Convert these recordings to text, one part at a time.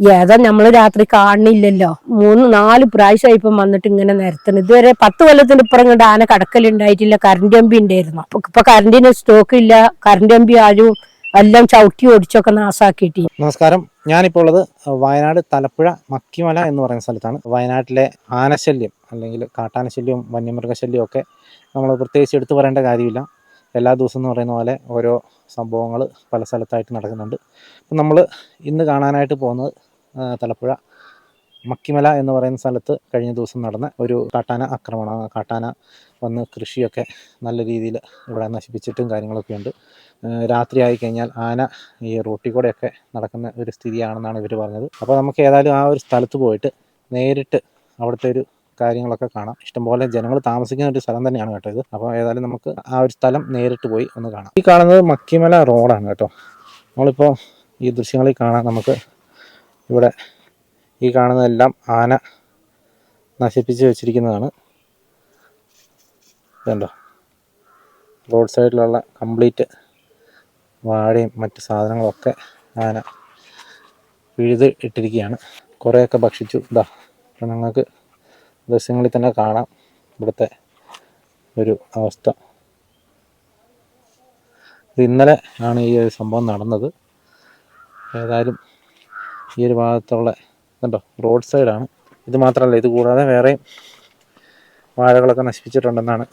ഏതാ നമ്മൾ രാത്രി കാണുന്നില്ലല്ലോ. മൂന്ന് നാല് പ്രാവശ്യമായി ഇപ്പം വന്നിട്ട് ഇങ്ങനെ നിരത്തണം. ഇതുവരെ പത്ത് കൊല്ലത്തിന് ഇപ്പുറം കണ്ട് ആന കടക്കലുണ്ടായിട്ടില്ല കറണ്ട് കമ്പി ഉണ്ടായിരുന്നു അപ്പൊ ഇപ്പൊ കറണ്ടിന് സ്റ്റോക്ക് ഇല്ല. കറണ്ട് കമ്പി ആരും എല്ലാം ചവിട്ടി ഓടിച്ചൊക്കെ നാസാക്കിയിട്ട്. നമസ്കാരം. ഞാനിപ്പോൾ ഉള്ളത് വയനാട് തലപ്പുഴ മക്കിമല എന്ന് പറയുന്ന സ്ഥലത്താണ്. വയനാട്ടിലെ ആനശല്യം അല്ലെങ്കിൽ കാട്ടാനശല്യവും വന്യമൃഗശല്യവും ഒക്കെ നമ്മൾ പ്രത്യേകിച്ച് എടുത്തു പറയേണ്ട കാര്യമില്ല. എല്ലാ ദിവസവും എന്ന് പറയുന്ന പോലെ ഓരോ സംഭവങ്ങൾ പല സ്ഥലത്തായിട്ട് നടക്കുന്നുണ്ട്. അപ്പം നമ്മൾ ഇന്ന് കാണാനായിട്ട് പോകുന്നത് തലപ്പുഴ. മക്കിമല എന്ന് പറയുന്ന സ്ഥലത്ത് കഴിഞ്ഞ ദിവസം നടന്ന ഒരു കാട്ടാന ആക്രമണം ആ കാട്ടാന വന്ന് കൃഷിയൊക്കെ നല്ല രീതിയിൽ ഇവിടെ നശിപ്പിച്ചിട്ടും കാര്യങ്ങളൊക്കെ ഉണ്ട്. രാത്രി ആയി കഴിഞ്ഞാൽ ആന ഈ റോട്ടിൽ കൂടെയൊക്കെ നടക്കുന്ന ഒരു സ്ഥിതിയാണെന്നാണ് ഇവർ പറഞ്ഞത്. അപ്പോൾ നമുക്ക് ഏതായാലും ആ ഒരു സ്ഥലത്ത് പോയിട്ട് നേരിട്ട് അവിടുത്തെ ഒരു കാര്യങ്ങളൊക്കെ കാണാം. ഇഷ്ടംപോലെ ജനങ്ങൾ താമസിക്കുന്ന ഒരു സ്ഥലം തന്നെയാണ് കേട്ടോ ഇത്. അപ്പോൾ ഏതായാലും നമുക്ക് ആ ഒരു സ്ഥലം നേരിട്ട് പോയി ഒന്ന് കാണാം. ഈ കാണുന്നത് മക്കിമല റോഡാണ് കേട്ടോ. നമ്മളിപ്പോൾ ഈ ദൃശ്യങ്ങളിൽ കാണാൻ നമുക്ക് ഇവിടെ ഈ കാണുന്നതെല്ലാം ആന നശിപ്പിച്ച് വെച്ചിരിക്കുന്നതാണ്. ഇതുണ്ടോ? റോഡ് സൈഡിലുള്ള കംപ്ലീറ്റ് വാഴയും മറ്റ് സാധനങ്ങളൊക്കെ ആന പിഴുത് ഇട്ടിരിക്കുകയാണ്. കുറേയൊക്കെ ഭക്ഷിച്ചു. ഇതാ അപ്പം നിങ്ങൾക്ക് ദൃശ്യങ്ങളിൽ തന്നെ കാണാം. ഇവിടുത്തെ ഒരു അവസ്ഥ. ഇന്നലെ ആണ് ഈ ഒരു സംഭവം നടന്നത്. ഏതായാലും ഈ ഒരു ഭാഗത്തുള്ള കണ്ടോ റോഡ് സൈഡാണ് ഇത് മാത്രമല്ല ഇത് കൂടാതെ വേറെയും വാഴകളൊക്കെ നശിപ്പിച്ചിട്ടുണ്ടെന്നാണ്.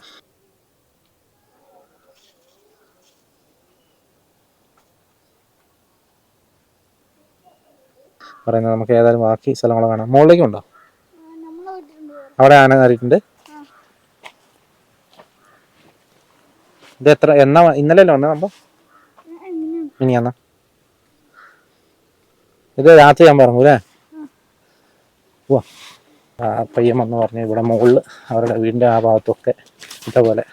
പറയുന്നത് നമുക്ക് ഏതായാലും ബാക്കി സ്ഥലങ്ങൾ കാണാം. മുകളിലേക്ക് ഉണ്ടോ? അവിടെ ആന കയറിയിട്ടുണ്ട്. ഇത് എത്ര എന്നാ ഇന്നലെ അല്ലേ വന്നത് സംഭവം ഇനി എന്നാ ഇത് രാത്രി ഞാൻ പറഞ്ഞു അല്ലേ പയ്യം വന്ന് പറഞ്ഞു ഇവിടെ മുകളിൽ അവരുടെ വീടിന്റെ ആ ഭാഗത്തൊക്കെ ഇതേപോലെ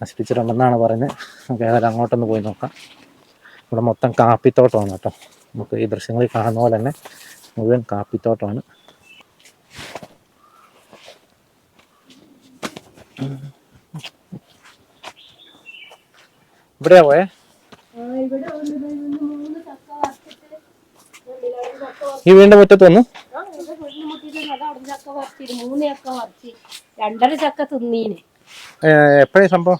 നശിപ്പിച്ചിട്ടുണ്ടെന്നാണ് പറഞ്ഞ് നമുക്ക് ഏതായാലും അങ്ങോട്ടൊന്ന് പോയി നോക്കാം ഇവിടെ മൊത്തം കാപ്പിത്തോട്ടമാണ് കേട്ടോ നമുക്ക് ഈ ദൃശ്യങ്ങളിൽ കാണുന്ന പോലെ തന്നെ മുഴുവൻ കാപ്പിത്തോട്ടമാണ് ഇവിടെയാ പോയേ ഈ വീടിന്റെ മുറ്റത്ത് വന്നു? രണ്ടര ചക്ക തിന്നീന്. എപ്പോഴേ സംഭവം.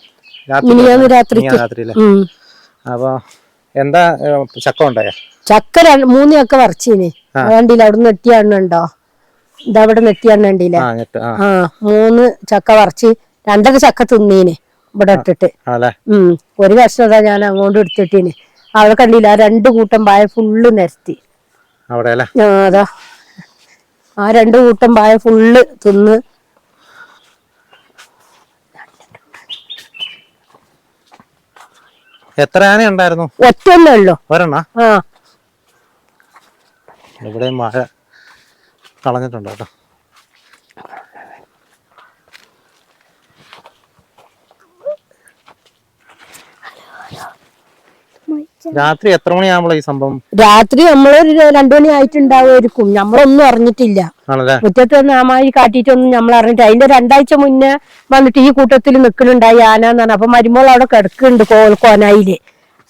അപ്പൊ എന്താ ചക്ക ഉണ്ടായ ചക്ക മൂന്ന് ചക്ക വറച്ചീന് കണ്ടില്ല അവിടെ നെട്ടിയാണുണ്ടോ ഇതവിടെ അവിടെ ആ മൂന്ന് ചക്ക വറച്ച് രണ്ടര ചക്ക തിന്നീന് ഇവിടെ ഇട്ടിട്ട്. ഉം ഒരു കഷ്ണതാ ഞാൻ അങ്ങോട്ട് എടുത്തിട്ടീന്. അവിടെ കണ്ടില്ല രണ്ട് കൂട്ടം പായ ഫുള്ള് നിരത്തി. അവിടെ അല്ലേ ആ, അതാ. ആ രണ്ട് കൂട്ടം പായ ഫുള്ള് തിന്ന്. എത്ര ആന ഉണ്ടായിരുന്നു? ഉള്ളു. ഒരെണ്ണ? ആ. ഇവിടെയും മഴ കളഞ്ഞിട്ടുണ്ട് കേട്ടോ. രാത്രി എത്ര മണിയാകുമ്പോൾ ഈ സംഭവം? രാത്രി നമ്മളൊരു രണ്ടു മണി ആയിട്ടുണ്ടാവുമായിരിക്കും നമ്മളൊന്നും അറിഞ്ഞിട്ടില്ല. മുറ്റത്ത് വന്ന് ആമായി കാട്ടിട്ടൊന്നും നമ്മൾ അറിഞ്ഞിട്ട് അതിന്റെ രണ്ടാഴ്ച മുന്നേ വന്നിട്ട് ഈ കൂട്ടത്തിൽ നിൽക്കുന്നുണ്ടായി ആന എന്നാണ് അപ്പൊ മരുമോൾ അവിടെ കിടക്കുന്നുണ്ട് കോൽക്കോനായിൽ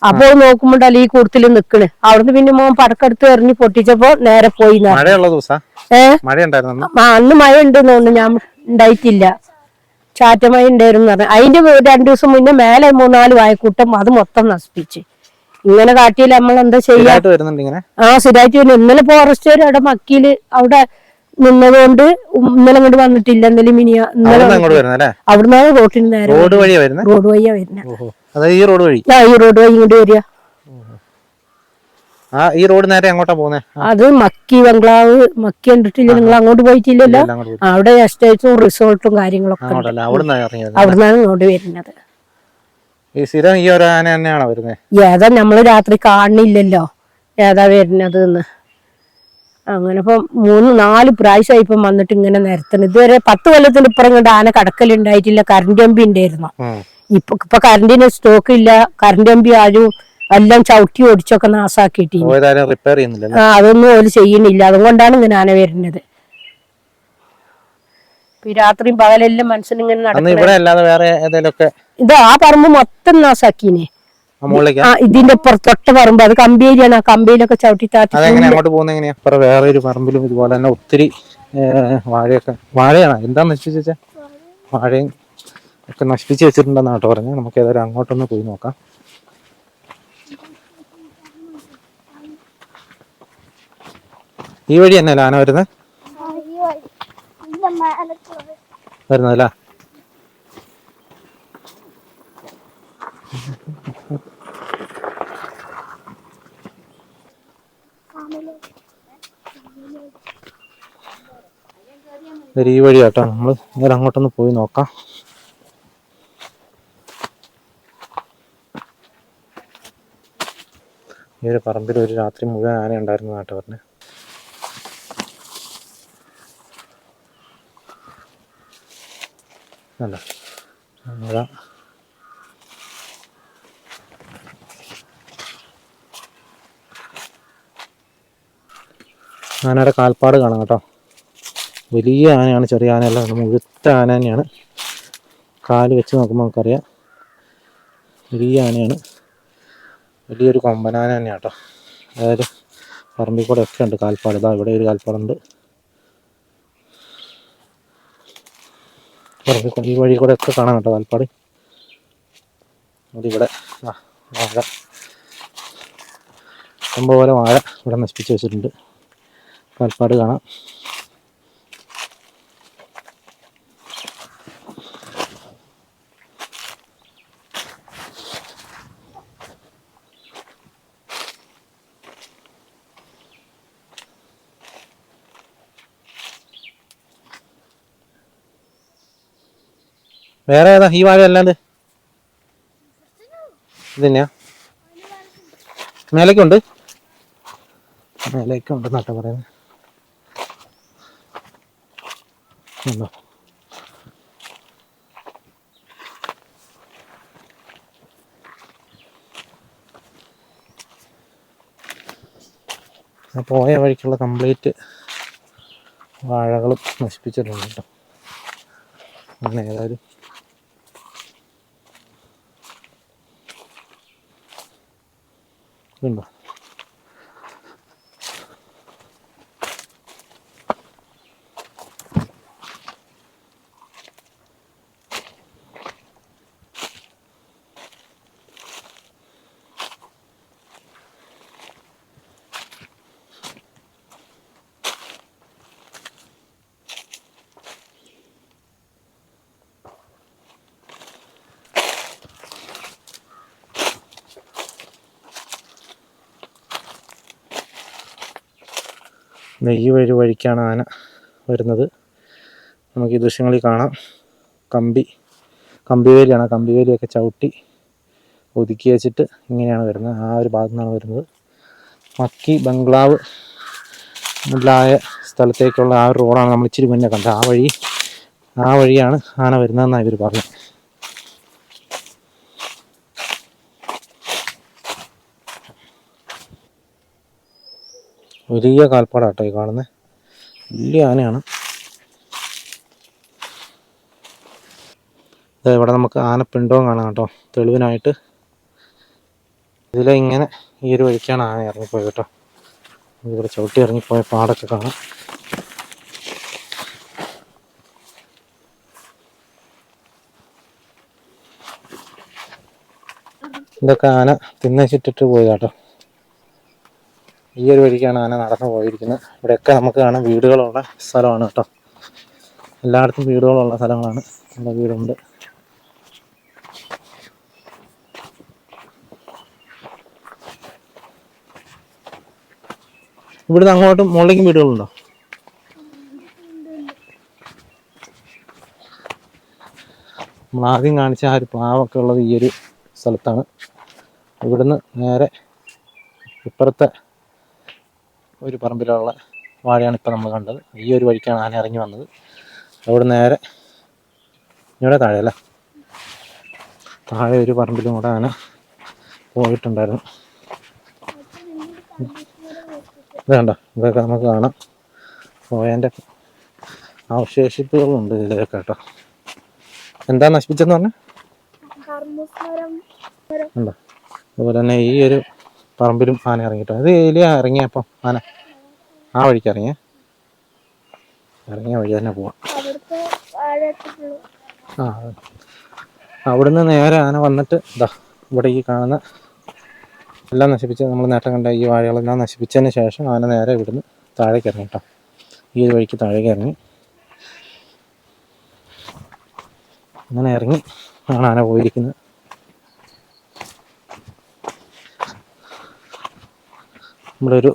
അപ്പോൾ നോക്കുമ്പോണ്ടല്ലോ ഈ കൂട്ടത്തിൽ നിക്കണ് അവിടുന്ന് പിന്നെ മോൻ പടക്കെടുത്ത് എറിഞ്ഞ് പൊട്ടിച്ചപ്പോ നേരെ പോയി അന്ന്? മഴ ഉണ്ടെന്ന് തോന്നുന്നു. ഞാൻ ഉണ്ടായിട്ടില്ല. ചാറ്റമഴ ഉണ്ടായിരുന്നു പറഞ്ഞു. അതിന്റെ രണ്ടു ദിവസം മുന്നേ മേലെ മൂന്നാൽ വായക്കൂട്ടം അത് മൊത്തം നശിപ്പിച്ച്. ഇങ്ങനെ കാട്ടിയില്ല നമ്മൾ എന്താ ചെയ്യാ ആ സ്ഥിരമായിട്ട് വരുന്നു ഇന്നലെ ഫോറസ്റ്റുകാർ അവിടെ മക്കിയിൽ അവിടെ നിന്നതുകൊണ്ട് ഇന്നലെ അങ്ങോട്ട് വന്നിട്ടില്ല. ഇന്നലെ മിനിയ ഇന്നലെ അവിടുന്ന് റോട്ടിന് നേരെ റോഡ് വഴിയാ വരുന്നത് റോഡ് വഴിയാ വരുന്നത് ഈ റോഡ് വഴി? ആ ഈ റോഡ് വഴി ഇങ്ങോട്ട് വരിക. ഈ റോഡ് നേരെ അങ്ങോട്ടാ പോകുന്നത് അത് മക്കി ബംഗ്ലാവ് മക്കി കണ്ടിട്ടില്ല നിങ്ങൾ അങ്ങോട്ട് പോയിട്ടില്ലല്ലോ? അവിടെ എസ്റ്റേറ്റും റിസോർട്ടും കാര്യങ്ങളൊക്കെ അവിടുന്നാണ് ഇങ്ങോട്ട് വരുന്നത്. ഈ സ്ഥിരം ഈ ഒരു ആന തന്നെയാണോ വരുന്നത് ഏതാ നമ്മൾ രാത്രി കാണുന്നില്ലല്ലോ. ഏതാ വരുന്നത് എന്ന് അങ്ങനെ ഇപ്പം മൂന്ന് നാല് പ്രാവശ്യമായി ഇപ്പം വന്നിട്ട് ഇങ്ങനെ നിരത്തണം. ഇതുവരെ പത്ത് കൊല്ലത്തിന് ഇപ്പുറം കണ്ട് ആന കടക്കലുണ്ടായിട്ടില്ല. കറണ്ട് കമ്പി ഉണ്ടായിരുന്നു. ഇപ്പൊ ഇപ്പൊ കറണ്ടിന് സ്റ്റോക്ക് ഇല്ല. കറണ്ട് കമ്പി ആരും എല്ലാം ചവിട്ടി ഓടിച്ചൊക്കെ നാസാക്കിയിട്ട് ചെയ്യുന്നില്ലല്ലോ? ആ അതൊന്നും ഓൽ ചെയ്യണില്ല അതുകൊണ്ടാണ് ഇങ്ങനെ ആന വരുന്നത്. രാത്രിയും പകലെല്ലാം മനസ്സിനിങ്ങനെ നടക്കുന്നത് ഇവിടെ അല്ലാതെ വേറെ ഇത് ആ പറമ്പ് മൊത്തം നാസാക്കീനെ. ഇതിന്റെ പുറത്തൊട്ട തൊട്ട് പറമ്പ്. അത് കമ്പേരിയാണ് ആ കമ്പിയിലൊക്കെ ചവിട്ടി താത്തി അതെങ്ങനെ അങ്ങോട്ട് പോകുന്നത് എങ്ങനെയാ? വേറെ ഒരു പറമ്പിലും ഇതുപോലെ തന്നെ ഒത്തിരി വാഴയൊക്കെ. വാഴയാണ്? എന്താ നശിപ്പിച്ച് വെച്ചാ? വാഴയും ഒക്കെ നശിപ്പിച്ച് വെച്ചിട്ടുണ്ടെന്ന് കേട്ടോ പറഞ്ഞു. നമുക്ക് ഏതായാലും അങ്ങോട്ടൊന്ന് പോയി നോക്കാം. ഈ വഴി തന്നെ ആന വരുന്നത്? വരുന്നതല്ലേ? ഈ വഴി കേട്ടോ നമ്മൾ നേരെ അങ്ങോട്ടൊന്ന് പോയി നോക്കാം. ഈ ഒരു പറമ്പിൽ ഒരു രാത്രി മുഴുവൻ ആന ഉണ്ടായിരുന്നു പറഞ്ഞ്. അല്ല അതാ ആനയുടെ കാൽപ്പാട് കാണാം കേട്ടോ. വലിയ ആനയാണ് ചെറിയ ആനയല്ല മുഴുത്ത ആന തന്നെയാണ്. കാൽ വെച്ച് നോക്കുമ്പോൾ നമുക്കറിയാം. വലിയ ആനയാണ്. വലിയൊരു കൊമ്പനാന തന്നെയാണ് കേട്ടോ. അതായത് പറമ്പിൽ കൂടെ ഒക്കെ ഉണ്ട് കാൽപ്പാട്. ഇതാ ഇവിടെ ഒരു കാൽപ്പാടുണ്ട്. പറമ്പിൽ കൂടെ ഈ വഴി കൂടെ ഒക്കെ കാണാം കേട്ടോ കാൽപ്പാട്. അതിവിടെ ആ വാഴ. ഇഷ്ടംപോലെ പോലെ വാഴ ഇവിടെ നശിപ്പിച്ച് വെച്ചിട്ടുണ്ട്. കാൽപ്പാട് കാണാം. വേറെ ഏതാ ഈ വാഴ അല്ലാണ്ട്? ഇത് തന്നെയാ മേലേക്കുണ്ട് മേലേക്കുണ്ട് നട്ട പറയുന്നത് ഉണ്ടോ? ആ പോയ വഴിക്കുള്ള കംപ്ലീറ്റ് വാഴകളും നശിപ്പിച്ചിട്ടുണ്ട്. കേട്ടോ അങ്ങനെ ഏതായാലും. ഉണ്ടോ ഈ വഴി വഴിക്കാണ് ആന വരുന്നത്. നമുക്ക് ഈ ദൃശ്യങ്ങളിൽ കാണാം. കമ്പി കമ്പിവേലിയാണ്. കമ്പിവേലിയൊക്കെ ചവിട്ടി ഒതുക്കി വെച്ചിട്ട് ഇങ്ങനെയാണ് വരുന്നത്. ആ ഒരു ഭാഗത്തു നിന്നാണ് വരുന്നത്. മക്കി ബംഗ്ലാവ് മുതലായ സ്ഥലത്തേക്കുള്ള ആ റോഡാണ് നമ്മൾ ഇച്ചിരി മുന്നേ കണ്ടത്. ആ വഴി ആ വഴിയാണ് ആന വരുന്നതെന്നാണ് ഇവർ പറഞ്ഞത് വലിയ കാൽപ്പാടാട്ടോ ഈ കാണുന്നത് വലിയ ആനയാണ്. ഇവിടെ നമുക്ക് ആന പിണ്ടോ കാണാം കേട്ടോ. തെളിവിനായിട്ട്. ഇതിലെ ഇങ്ങനെ ഈ ഒരു വഴിക്കാണ് ആന ഇറങ്ങിപ്പോയത് കേട്ടോ. ഇവിടെ ചവിട്ടി ഇറങ്ങിപ്പോയ പാടൊക്കെ കാണാം. ഇതൊക്കെ ആന തിന്നച്ചിട്ടിട്ട് പോയതാട്ടോ ഈ ഒരു വഴിക്കാണ് ആന നടന്നു പോയിരിക്കുന്നത്. ഇവിടെയൊക്കെ നമുക്ക് കാണാം വീടുകളുള്ള സ്ഥലമാണ് കേട്ടോ. എല്ലായിടത്തും വീടുകളുള്ള സ്ഥലങ്ങളാണ്. നമ്മുടെ വീടുണ്ട്. ഇവിടുന്ന് അങ്ങോട്ടും മുകളിലേക്കും വീടുകളുണ്ടോ? നമ്മൾ ആദ്യം കാണിച്ച ആ ഒരു പ്ലാവൊക്കെ ഉള്ളത് ഈ ഒരു സ്ഥലത്താണ്. ഇവിടുന്ന് നേരെ ഇപ്പുറത്തെ ഒരു പറമ്പിലുള്ള വാഴയാണ് ഇപ്പോൾ നമ്മൾ കണ്ടത്. ഈ ഒരു വഴിക്കാണ് ആന ഇറങ്ങി വന്നത്. അവിടെ നേരെ ഇവിടെ താഴെ അല്ലേ? താഴെ ഒരു പറമ്പിലും കൂടെ ആന പോയിട്ടുണ്ടായിരുന്നു. വേണ്ട ഇതൊക്കെ നമുക്ക് കാണാം. പോയതിന്റെ അവശേഷിപ്പുകളുണ്ട് ഇതിലൊക്കെ കേട്ടോ. എന്താ നശിപ്പിച്ചെന്ന് പറഞ്ഞാൽ ഉണ്ടോ? അതുപോലെ തന്നെ ഈ ഒരു പറമ്പിലും ആന ഇറങ്ങിട്ടോ അത് ഏലിയ ഇറങ്ങിയപ്പോൾ ആന. ആ വഴിക്ക് ഇറങ്ങിയ. ഇറങ്ങിയ വഴി തന്നെ പോവാം. ആ അവിടുന്ന് നേരെ ആന വന്നിട്ട് ഇതാ ഇവിടെ ഈ കാണുന്ന എല്ലാം നശിപ്പിച്ച് നമ്മൾ നേട്ടം കണ്ട ഈ വാഴകളെല്ലാം നശിപ്പിച്ചതിന് ശേഷം ആന നേരെ ഇവിടുന്ന് താഴേക്ക് ഇറങ്ങി കേട്ടോ. ഈ ഒരു വഴിക്ക് താഴേക്ക് ഇറങ്ങി. അങ്ങനെ ഇറങ്ങി ആണ് ആന പോയിരിക്കുന്നത്. നമ്മുടെ ഒരു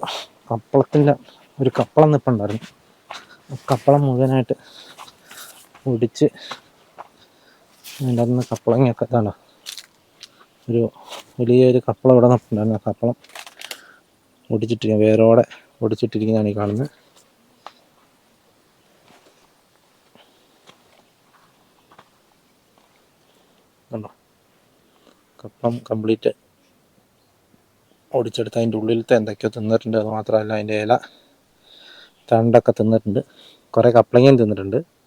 കപ്പളത്തിന്റെ ഒരു കപ്പളം നിൽപ്പുണ്ടായിരുന്നു കപ്പളം മുഴുവനായിട്ട് ഒടിച്ച് അതിന്റെ അന്ന് കപ്പളങ്ങയൊക്കെ ഇതാണ്? ഒരു വലിയൊരു കപ്പളം ഇവിടെ നിൽപ്പുണ്ടായിരുന്നു ആ കപ്പളം ഒടിച്ചിട്ടിരിക്കുക വേരോടെ ഒടിച്ചിട്ടിരിക്കുന്നതാണ് ഈ കാണുന്നത്. കണ്ടോ? കപ്പളം കംപ്ലീറ്റ് ഒടിച്ചെടുത്ത് അതിന്റെ ഉള്ളിലത്തെ എന്തൊക്കെയോ തിന്നിട്ടുണ്ട്. അത് മാത്രമല്ല അതിന്റെ ഇല തണ്ടൊക്കെ തിന്നിട്ടുണ്ട്. കുറേ കപ്പളങ്ങയും തിന്നിട്ടുണ്ട്.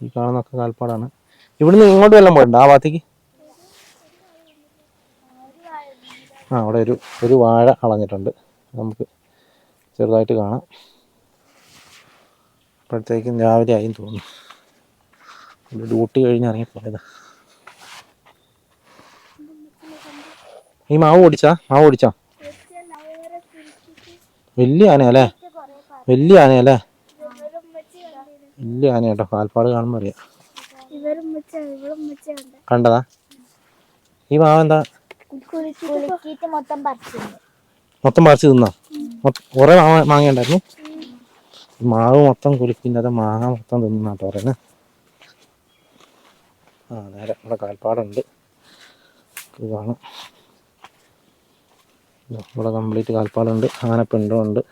ഈ കാണുന്നൊക്കെ കാൽപ്പാടാണ്. ഇവിടുന്ന് ഇങ്ങോട്ട് വല്ലതും പോയിട്ടുണ്ട്? ആ ഭാഗത്തേക്ക്? ആ അവിടെ ഒരു ഒരു വാഴ അളഞ്ഞിട്ടുണ്ട്. നമുക്ക് ചെറുതായിട്ട് കാണാം. അപ്പോഴത്തേക്കും രാവിലെ ആയി തോന്നുന്നു. ഡ്യൂട്ടി കഴിഞ്ഞ് ഇറങ്ങിപ്പോയത്. ഈ മാവ് ഓടിച്ചാ? മാവ് ഓടിച്ചാ? വലിയ ആനയല്ലേ? വലിയ ആനയല്ലേ? വലിയ ആന കേട്ടോ. കാൽപ്പാട് കാണുമ്പോൾ അറിയാം. കണ്ടതാ? ഈ മാവ് എന്താ? മൊത്തം പറിച്ചു തിന്നാ. കുറെ കുറേ മാങ്ങ മാങ്ങ ഉണ്ടായിരുന്നു. മാവ് മൊത്തം കുലുക്കിന്റെ മാങ്ങ മൊത്തം തിന്നാട്ടോ പറയുന്നത് ആ നേരെ ഇവിടെ കാൽപ്പാടുണ്ട്. ഇതാണ് കാണാം. ഇവിടെ കംപ്ലീറ്റ് കാൽപ്പാടുണ്ട്. ആനപ്പിണ്ടം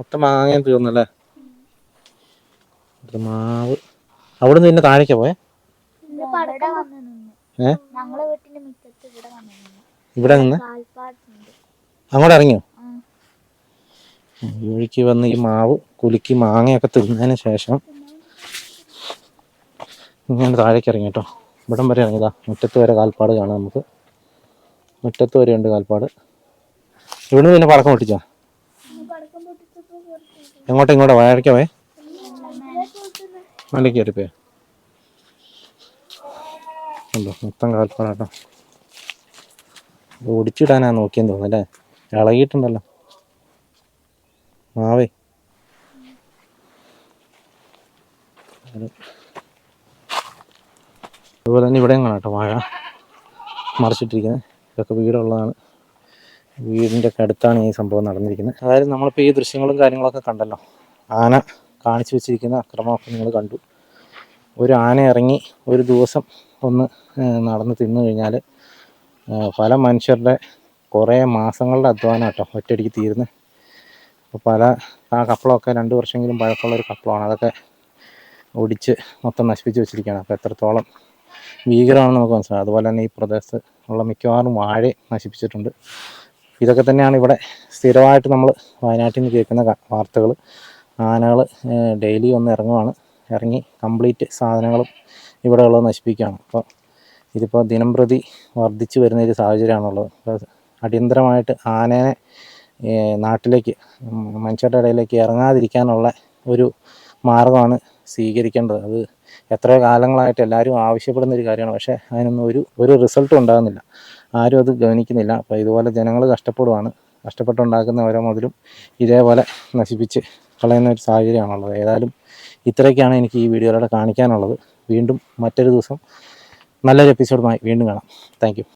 മൊത്തം മാങ്ങയും തീർന്നല്ലേ? മാവ്. അവിടെ നിന്ന് പിന്നെ താഴേക്ക് പോയെ? ഇവിടെ നിന്ന്. ഏ? ഇവിടെ അങ്ങോട്ട് ഇറങ്ങിയോ? ആ. വന്ന് ഈ മാവ് കുലുക്കി മാങ്ങയൊക്കെ തിന്നതിന് ശേഷം ഇങ്ങനെ താഴേക്ക് ഇറങ്ങി കേട്ടോ. ഇവിടം വരെ ഇറങ്ങിയതാ. മുറ്റത്ത് വരെ കാൽപ്പാട് കാണാം നമുക്ക്. മുറ്റത്ത് വരെ ഉണ്ട് കാൽപ്പാട്. ഇവിടുന്ന് പിന്നെ പടക്കം പൊട്ടിച്ചോ? എങ്ങോട്ടാ ഇങ്ങോട്ട് പോയെ മലയ്ക്ക് കയറിപ്പോയോ? ഉണ്ടോ? മൊത്തം കാൽപ്പാടാട്ടോ. ഒടിച്ചിടാനാ നോക്കിയെന്ന് തോന്നുന്നു അല്ലേ? ഇളകിയിട്ടുണ്ടല്ലോ. മാവേ. അത് അതുപോലെ തന്നെ ഇവിടെയും കാണാം കേട്ടോ വാഴ. മറിച്ചിട്ടിരിക്കുന്നത്. ഇതൊക്കെ വീടുള്ളതാണ്. വീടിന്റെ ഒക്കെ അടുത്താണ് ഈ സംഭവം നടന്നിരിക്കുന്നത്. അതായത് നമ്മളിപ്പോൾ ഈ ദൃശ്യങ്ങളും കാര്യങ്ങളൊക്കെ കണ്ടല്ലോ. ആന കാണിച്ചു വെച്ചിരിക്കുന്ന അക്രമമൊക്കെ നിങ്ങൾ കണ്ടു. ഒരു ആന ഇറങ്ങി ഒരു ദിവസം ഒന്ന് നടന്ന് തിന്നു കഴിഞ്ഞാൽ പല മനുഷ്യരുടെ കുറേ മാസങ്ങളുടെ അധ്വാനം കേട്ടോ ഒറ്റയടിക്ക് തീരുന്നത് അപ്പോൾ പല ആ കപ്പളമൊക്കെ രണ്ട് വർഷമെങ്കിലും പഴക്കമുള്ള ഒരു കപ്പളമാണ്. അതൊക്കെ ഒടിച്ച് മൊത്തം നശിപ്പിച്ച് വെച്ചിരിക്കുകയാണ്. അപ്പോൾ എത്രത്തോളം ഭീകരമാണെന്ന് നമുക്ക് മനസ്സിലാവും അതുപോലെ തന്നെ ഈ പ്രദേശത്ത് ഉള്ള മിക്കവാറും വാഴ നശിപ്പിച്ചിട്ടുണ്ട്. ഇതൊക്കെ തന്നെയാണ് ഇവിടെ സ്ഥിരമായിട്ട് നമ്മൾ വയനാട്ടിൽ നിന്ന് കേൾക്കുന്ന വാർത്തകൾ. ആനകൾ ഡെയിലി ഒന്ന് ഇറങ്ങുവാണ്. ഇറങ്ങി കംപ്ലീറ്റ് സാധനങ്ങളും ഇവിടെ ഉള്ളത് നശിപ്പിക്കുകയാണ്. അപ്പോൾ ഇതിപ്പോൾ ദിനം പ്രതി വർദ്ധിച്ചു വരുന്ന ഒരു സാഹചര്യമാണുള്ളത്. അപ്പോൾ അടിയന്തരമായിട്ട് ആനേനെ നാട്ടിലേക്ക് മനുഷ്യരുടെ ഇടയിലേക്ക് ഇറങ്ങാതിരിക്കാനുള്ള ഒരു മാർഗമാണ് സ്വീകരിക്കേണ്ടത്. അത് എത്രയോ കാലങ്ങളായിട്ട് എല്ലാവരും ആവശ്യപ്പെടുന്ന ഒരു കാര്യമാണ്. പക്ഷേ അതിനൊന്നും ഒരു ഒരു റിസൾട്ടും ഉണ്ടാകുന്നില്ല. ആരും അത് ഗവനിക്കുന്നില്ല. അപ്പോൾ ഇതുപോലെ ജനങ്ങൾ കഷ്ടപ്പെടുവാണ്. കഷ്ടപ്പെട്ടുണ്ടാക്കുന്ന ഓരോ മുതലും ഇതേപോലെ നശിപ്പിച്ച് കളയുന്ന ഒരു സാഹചര്യമാണുള്ളത്. ഏതായാലും ഇത്രയൊക്കെയാണ് എനിക്ക് ഈ വീഡിയോയിലൂടെ കാണിക്കാനുള്ളത്. വീണ്ടും മറ്റൊരു ദിവസം നല്ലൊരു എപ്പിസോഡുമായി വീണ്ടും കാണാം. താങ്ക്